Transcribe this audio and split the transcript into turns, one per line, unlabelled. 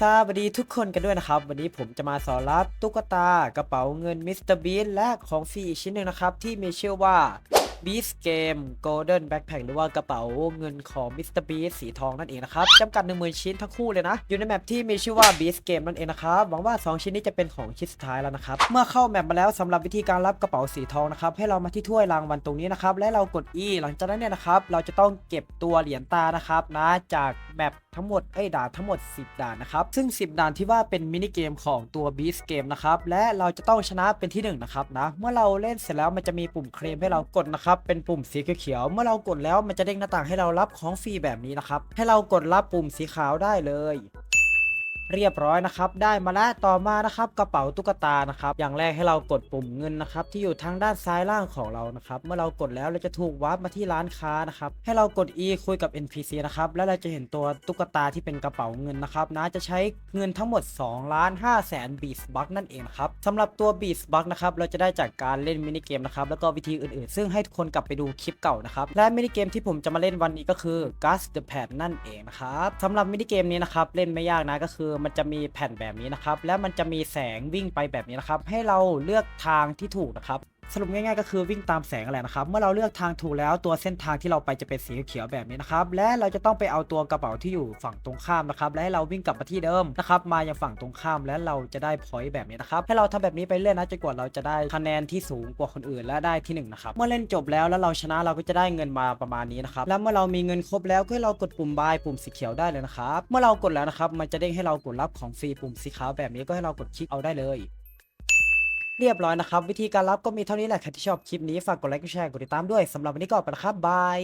สวัสดีทุกคนกันด้วยนะครับ วันนี้ผมจะมาสอนรับตุ๊กตากระเป๋าเงินมิสเตอร์บีและของฟรีอีกชิ้นหนึ่งนะครับ ที่มีชื่อว่า Beast Game Golden Backpack หรือว่ากระเป๋าเงินของ Mr. Beast สีทองนั่นเองนะครับจำกัด 10,000 ชิ้นทั้งคู่เลยนะ อยู่ในแมปที่มีชื่อว่า Beast Game นั่นเองนะครับ หวังว่า 2 ชิ้นนี้จะเป็นของชิ้นสุดท้ายแล้วนะครับ เมื่อเข้าแมปมาแล้วสำหรับวิธีการรับกระเป๋าสีทองนะครับ ให้เรามาที่ถ้วยรางวัลตรงนี้นะครับ และเรากด E หลังจากนั้นเนี่ยนะครับ เราจะต้องเก็บตัวเหรียญตานะครับนะจากแมป ทั้งหมดไอ้ด่านทั้งหมด 10 ด่านนะครับ ซึ่ง 10 ด่านที่ว่าเป็นมินิเกมของตัว Beast Game นะครับ และเราจะต้องชนะเป็นที่หนึ่งนะครับนะ เมื่อเราเล่นเสร็จแล้วมันจะมีปุ่มเคลมให้เรากดนะครับ เป็นปุ่มสีเขียวๆ เมื่อเรากดแล้วมันจะเด้งหน้าต่างให้เรารับของฟรีแบบนี้นะครับ ให้เรากดรับปุ่มสีขาวได้เลย เรียบร้อยนะครับ ได้มาแล้วต่อมานะครับกระเป๋าตุ๊กตานะครับ อย่างแรกให้เรากดปุ่มเงินนะครับ ที่อยู่ทางด้านซ้ายล่างของเรานะครับ เมื่อเรากดแล้วเราจะถูกวาร์ปมาที่ร้านค้านะครับ ให้เรากด E คุยกับ NPC นะครับ แล้วเราจะเห็นตัวตุ๊กตาที่เป็นกระเป๋าเงินนะครับนะจะใช้เงินทั้งหมด2ล้าน5แสนบีสบัคนั่นเองครับสำหรับตัวบีสบัคนะครับเราจะได้จากการเล่นมินิเกมนะครับแล้วก็วิธีอื่นๆ ซึ่งให้ทุกคนกลับไปดูคลิปเก่านะครับและมินิเกมที่ผมจะมาเล่นวันนี้ก็คือ Gus the Pad นั่นเองนะครับสำหรับมินิเกมนี้นะครับเล่นไม่ยากนะก็คือมันจะมีแผ่นแบบนี้นะครับ และมันจะมีแสงวิ่งไปแบบนี้นะครับ ให้เราเลือกทางที่ถูกนะครับ สรุปง่ายๆก็คือวิ่งตามแสงอะไรนะครับ เมื่อเราเลือกทางถูกแล้วตัวเส้นทางที่เราไปจะเป็นสีเขียวแบบนี้นะครับ และเราจะต้องไปเอาตัวกระเป๋าที่อยู่ฝั่งตรงข้ามนะครับ และให้เราวิ่งกลับมาที่เดิมนะครับ มายังฝั่งตรงข้ามและเราจะได้พอยต์แบบนี้นะครับ ให้เราทำแบบนี้ไปเรื่อยนะจนกว่าเราจะได้คะแนนที่สูงกว่าคนอื่นและได้ที่หนึ่งนะครับ เมื่อเล่นจบแล้วแล้วเราชนะเราก็จะได้เงินมาประมาณนี้นะครับ และเมื่อเรามีเงินครบแล้วก็ให้เรากดปุ่มบายปุ่มสีเขียวได้เลยนะครับ เมื่อเรากดแล้วนะครับ มันจะเด้งให้เรากดรับของฟรีปุ่มสีขาวแบบนี้ก็ให้เรากดคลิกเอาได้เลย เรียบร้อยนะครับ วิธีการรับก็มีเท่านี้แหละใครที่ชอบคลิปนี้ฝากกดไลค์กดแชร์กดติดตามด้วยสำหรับวันนี้ก็ไปแล้วครับบาย